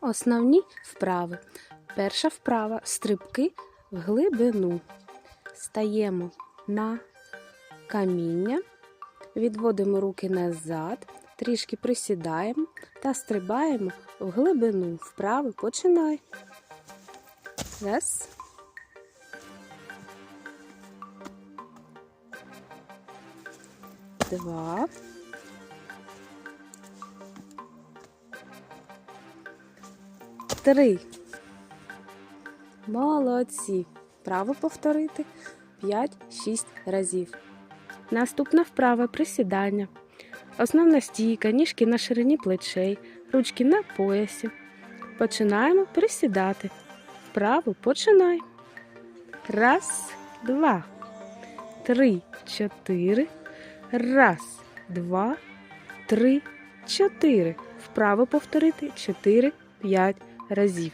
Основні вправи. Перша вправа стрибки в глибину. Стаємо на каміння, відводимо руки назад, трішки присідаємо та стрибаємо в глибину. Вправи починай. Раз. Два. Три. Молодці. Право повторити 5-6 разів. Наступна вправа присідання. Основна стійка, ніжки на ширині плечей, ручки на поясі. Починаємо присідати. Вправо починай. Раз, два, три, чотири. Раз, два, три, чотири. Вправо повторити 4-5 разів.